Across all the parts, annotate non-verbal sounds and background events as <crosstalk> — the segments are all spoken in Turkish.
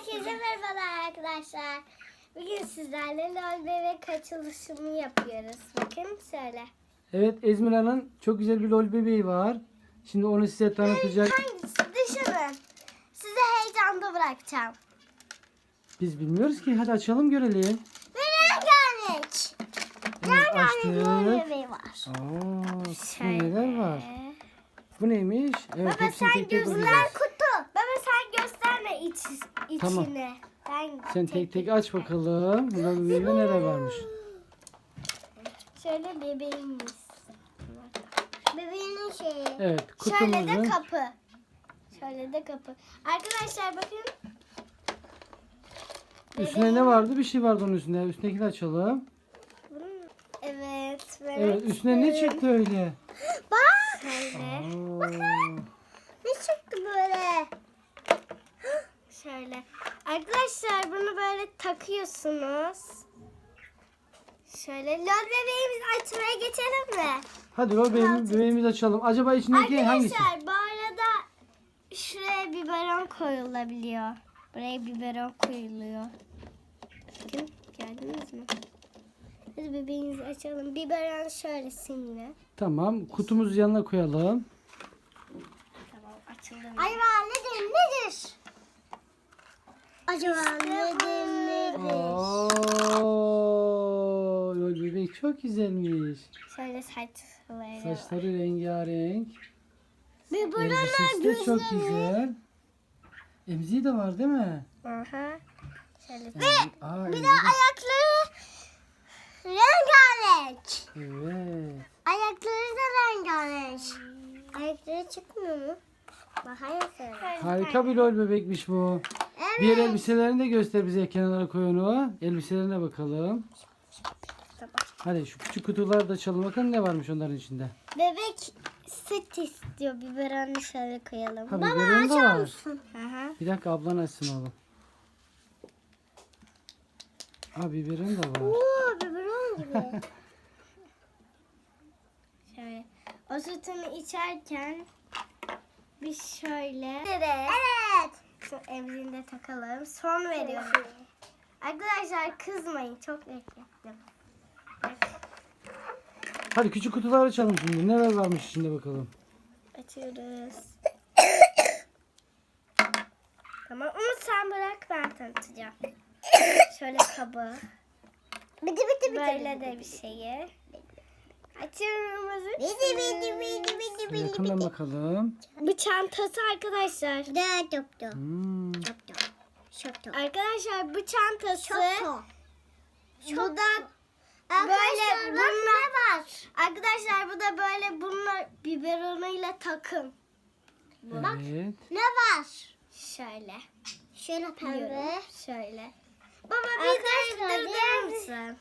Herkese merhabalar arkadaşlar. Bugün sizlerle LOL bebek açılışını yapıyoruz. Bakın şöyle. Evet Ezmira'nın çok güzel bir lol bebeği var. Şimdi onu size tanıtacak. Hangisi? Düşünün. Size heyecanda bırakacağım. Biz bilmiyoruz ki. Hadi açalım görelim. Ve rengarenk. Evet, Rengarenk LOL açtık. bebeği var. Aa, içinde neler var? Bu neymiş? Evet Baba hepsini sen tek tek gözler bakacağız. kutu. Baba sen gösterme iç, içini. Tamam. Ben Sen tek tek aç bakalım. Lol bebeğinde neler varmış. Şöyle bebeğimiz. Bebeğinin şeyi. Evet Şöyle de kapı. Şöyle de kapı. Arkadaşlar bakın. Üstüne ne vardı? Bir şey vardı onun üstünde. Üstündekini açalım. Evet. ben Evet üstüne ne çıktı öyle? Bak. Şöyle. Aa, Ne çıktı böyle? Şöyle. Arkadaşlar bunu böyle takıyorsunuz. Şöyle lol bebeğimizi açmaya geçelim mi? Hadi lol bebeğimiz, bebeğimizi açalım. Acaba içindeki hangisi? Arkadaşlar bu arada şuraya biberon koyulabiliyor. Buraya biberon koyuluyor. Bakın geldiniz mi? Hadi bebeğimizi açalım. Biberon şöyle simli. Tamam kutumuzu yanına koyalım. Tamam açıldı. Acaba nedir nedir? Acaba nedir nedir? Oo, bebek çok güzelmiş. Şöyle saçları. Saçları rengarenk. Biberonlar Elbisesi de çok güzel. Emziği de var değil mi? Aha. Şöyle. Emzi- Aa, Bir de emziği de- ayakları rengarenk. Evet. Ayakları da rengarenk. Ayakları çıkmıyor mu? Bakayım şöyle. Harika bir lol bebekmiş bu. Evet. Diğer elbiselerini de göster bize kenara koy onu. Elbiselerine bakalım. Tamam. Hadi şu küçük kutuları da açalım bakalım ne varmış onların içinde. Bebek süt istiyor. Biberonu şöyle koyalım. Ha, biberon da var. mısın? Aha. Bir dakika ablan açsın oğlum. Aa biberon da var. Oo biberon gibi. <laughs> şöyle. O sütünü içerken bir şöyle. Evet. Şu emzinde takalım. Son veriyorum. Arkadaşlar kızmayın. Çok beklettim. Hadi küçük kutuları açalım şimdi. Neler varmış içinde bakalım. Açıyoruz. tamam Umut sen bırak ben tanıtacağım. Şöyle kabı. Bitti bitti bitti. Böyle de bir şeyi. Bitti Şöyle yakından bakalım. Bu çantası arkadaşlar. Da doktor. Hmm. Arkadaşlar bu çantası. Bu da böyle bunlar var. Arkadaşlar bu da böyle bunlar biberonuyla takım. Evet. Ne var? Şöyle. Şöyle pembe. Şöyle. Baba bir de durdurur musun?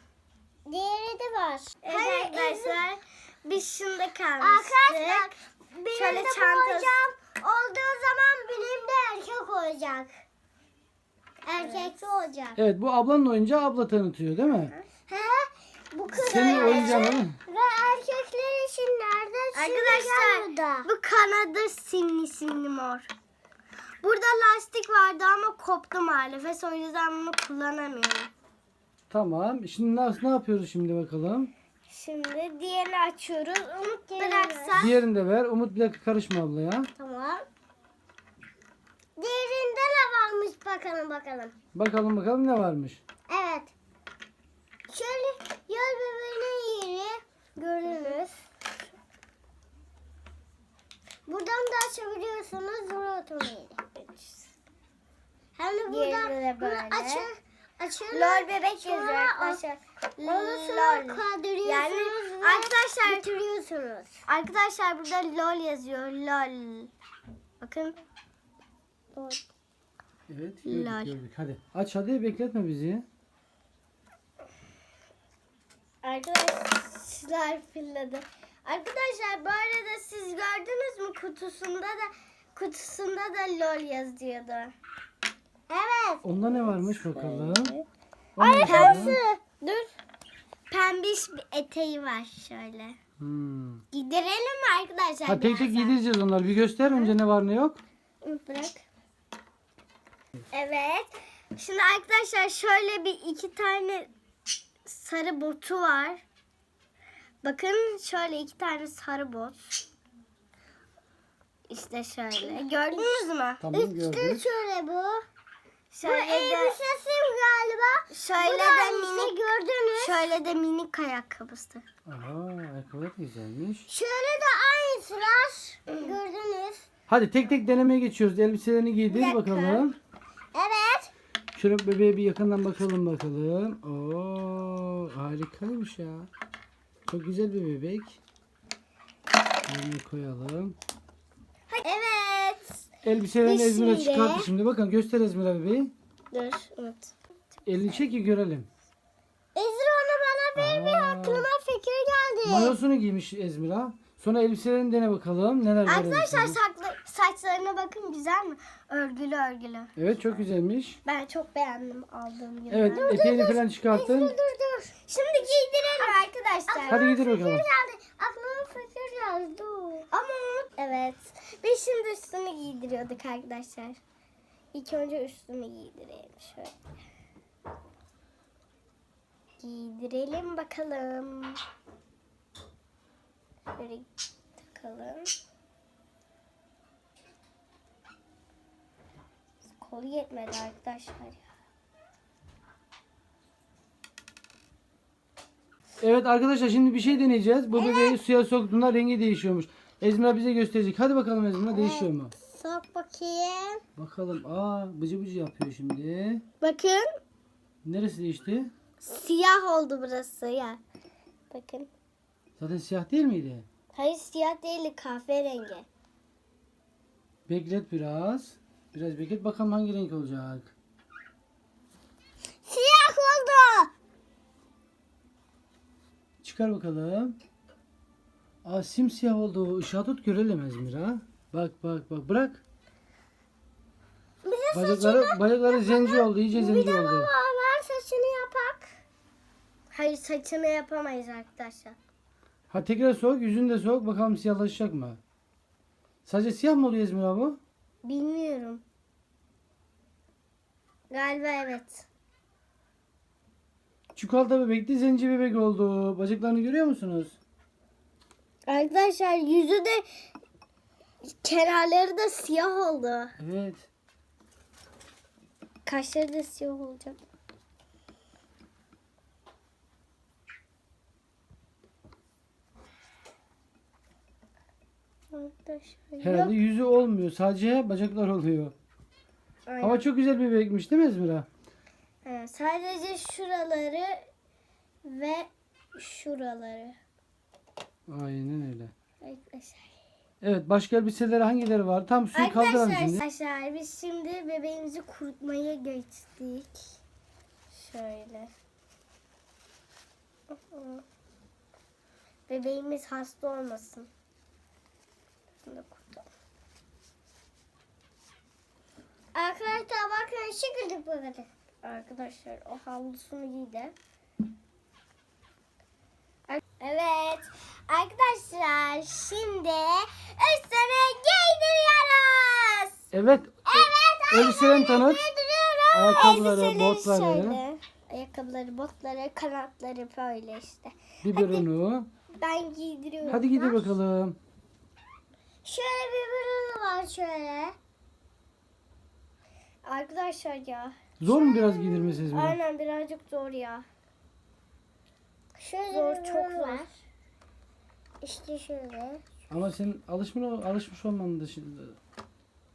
Diğeri de var. Evet arkadaşlar. Biz şunda kalmıştık. Arkadaşlar benim Şöyle de çantası. olduğu zaman benim de erkek olacak. Erkekli olacak. Evet bu ablanın oyuncağı abla tanıtıyor değil mi? He? Bu kız Senin oyuncağın değil Ve erkekler için nerede? Arkadaşlar bu Kanada simli simli mor. Burada lastik vardı ama koptu maalesef. O yüzden bunu kullanamıyorum. Tamam. Şimdi nasıl ne yapıyoruz şimdi bakalım. Şimdi diğerini açıyoruz. Umut bıraksa. Diğerini de ver. Umut bir dakika karışma ablaya. Tamam. Diğerinde ne varmış bakalım bakalım. Bakalım bakalım ne varmış. Evet. Şöyle yol bebeğinin yeri görünür. Buradan da açabiliyorsunuz rotunu. Hem de buradan bunu açın. Lol bebek yazıyor arkadaşlar. Onu sonra kaldırıyorsunuz yani, arkadaşlar, bitiriyorsunuz. Arkadaşlar burada lol yazıyor. Lol. Bakın. Lol. Evet gördük Lol. gördük. Hadi aç hadi bekletme bizi. Arkadaşlar fırladı. Arkadaşlar bu arada siz gördünüz mü kutusunda da kutusunda da lol yazıyordu. Evet. Onda ne varmış bakalım. O Ay ne bakalım? pembe. Dur. Pembiş bir eteği var şöyle. Hmm. Giderelim mi arkadaşlar? Ha tek tek birazdan? giydireceğiz onları. Bir göster önce ne var ne yok. Bırak. Evet. Şimdi arkadaşlar şöyle bir iki tane sarı botu var. Bakın şöyle iki tane sarı bot. İşte şöyle. Gördünüz mü? Tamam gördük. şöyle bu. Şöyle bu elbisesim galiba. Şöyle de minik gördünüz. Şöyle de minik ayakkabısı. Aa ayakkabı da güzelmiş. Şöyle de aynısı var. Gördünüz. Hadi tek tek denemeye geçiyoruz. Elbiselerini giydir Bir dakika. bakalım. Evet. Şöyle bebeğe bir yakından bakalım bakalım. Oo harikaymış ya. Çok güzel bir bebek. Bunu koyalım. Elbiselerini Ezmir'e şimdi- çıkarttı şimdi. Bakın göster Ezmir'e bebeği. Dur unut. Elini çek ki görelim. Ezra onu bana ver bir Aa. aklıma fikir geldi. Mayosunu giymiş Ezmir'a. Sonra elbiselerini dene bakalım. Neler var Arkadaşlar elbisenin. saklı, saçlarına bakın güzel mi? Örgülü örgülü. Evet çok güzelmiş. Ben çok beğendim aldığım gibi. Evet eteğini falan çıkarttın. Dur dur. Şimdi giydirelim arkadaşlar. Hadi giydir bakalım. geldi. Dur. Ama unut. Evet. Biz şimdi üstünü giydiriyorduk arkadaşlar. İlk önce üstünü giydirelim şöyle. Giydirelim bakalım. Şöyle takalım. Kolu yetmedi arkadaşlar ya. Evet arkadaşlar şimdi bir şey deneyeceğiz. Bu bebeği suya soktuğunda rengi değişiyormuş. Ezmira bize gösterecek. Hadi bakalım Ezmira değişiyor mu? Sok bakayım. Bakalım. Aa bıcı bıcı yapıyor şimdi. Bakın. Neresi değişti? Siyah oldu burası ya. Bakın. Zaten siyah değil miydi? Hayır siyah değil kahverengi. Beklet biraz. Biraz beklet bakalım hangi renk olacak. Siyah oldu. Çıkar bakalım. Aa simsiyah oldu. Işığa tut görelim Ezmira. Bak bak bak bırak. Bir de Bacakları, bacakları zenci oldu. iyice bir zenci de oldu. baba ver saçını yapak. Hayır saçını yapamayız arkadaşlar. Ha tekrar soğuk. Yüzünü de soğuk. Bakalım siyahlaşacak mı? Sadece siyah mı oluyor Ezmira bu? Bilmiyorum. Galiba evet. Çikolata bebekti zenci bebek oldu. Bacaklarını görüyor musunuz? Arkadaşlar yüzü de kenarları da siyah oldu. Evet. Kaşları da siyah olacak. Arkadaşlar Herhalde yüzü olmuyor. Sadece bacaklar oluyor. Aynen. Ama çok güzel bir bebekmiş değil mi Ezmira? Ha, sadece şuraları ve şuraları. Aynen öyle. Arkadaşlar. Evet başka elbiseleri hangileri var? Tam suyu kaldıralım Arkadaşlar, şimdi. arkadaşlar biz şimdi bebeğimizi kurutmaya geçtik. Şöyle. Bebeğimiz hasta olmasın. Şunu da kurutalım. Arkadaşlar bakın şıkırdık bakın. Arkadaşlar o havlusunu giydi. Evet. Arkadaşlar şimdi üstüne giydiriyoruz. Evet. Evet. Elbiselerini tanıt. Ayakkabıları, botları. şöyle. Ayakkabıları, botları, kanatları böyle işte. Biberonu. Ben giydiriyorum. Hadi gidin bakalım. Şöyle bölümü var şöyle. Arkadaşlar ya. Zor mu biraz giydirmesi Ezmira? Aynen birazcık zor ya. Şöyle zor, çok zor. İşte şöyle. Ama sen alışmış, alışmış olmanın dışında.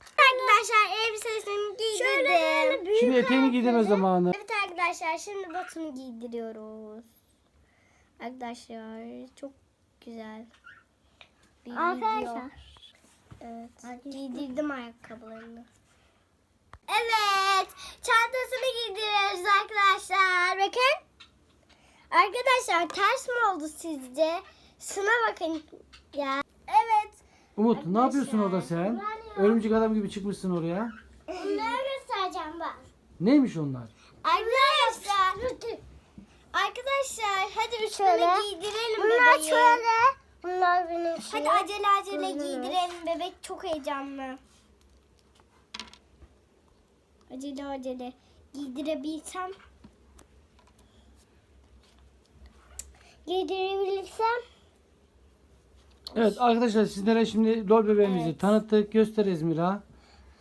Arkadaşlar elbisesini giydirdim. Şimdi eteğini giydirme zamanı. Evet arkadaşlar şimdi botunu giydiriyoruz. Arkadaşlar çok güzel. Bir Arkadaşlar. Evet. Giydirdim ayakkabılarını. Evet. Çantasını giydiriyoruz arkadaşlar. Bakın. Arkadaşlar ters mi oldu sizce? Şuna bakın. Ya. Evet. Umut ne yapıyorsun orada sen? Örümcek adam gibi çıkmışsın oraya. Bunları göstereceğim ben. Neymiş onlar? Arkadaşlar. Arkadaşlar hadi üstüne giydirelim Bunlar bebeği. şöyle. Bunlar benim Hadi acele acele giydirelim. Bebek çok heyecanlı. Acele acele giydirebilsem. Giydirebilirsem. Evet arkadaşlar sizlere şimdi lol bebeğimizi Evet. tanıttık. Göster Ezmira.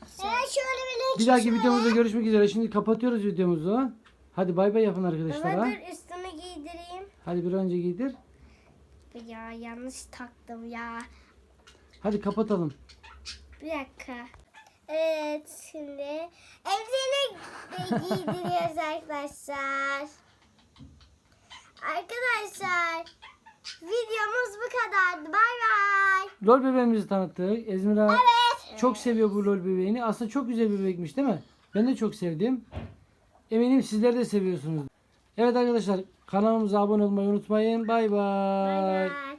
Evet şöyle bir Bir dahaki videomuzda görüşmek üzere. Şimdi kapatıyoruz videomuzu. Hadi bay bay yapın arkadaşlara. dur üstümü giydireyim. Hadi bir önce giydir. Ya yanlış taktım ya. Hadi kapatalım. Bir dakika. Evet şimdi elbiseni giydiriyoruz arkadaşlar. Arkadaşlar videomuz bu kadardı. Bay bay. Lol bebeğimizi tanıttık. Ezmira Evet. çok seviyor bu lol bebeğini. Aslında çok güzel bir bebekmiş değil mi? Ben de çok sevdim. Eminim sizler de seviyorsunuz. Evet arkadaşlar kanalımıza abone olmayı unutmayın. Bay bay. Bay bay.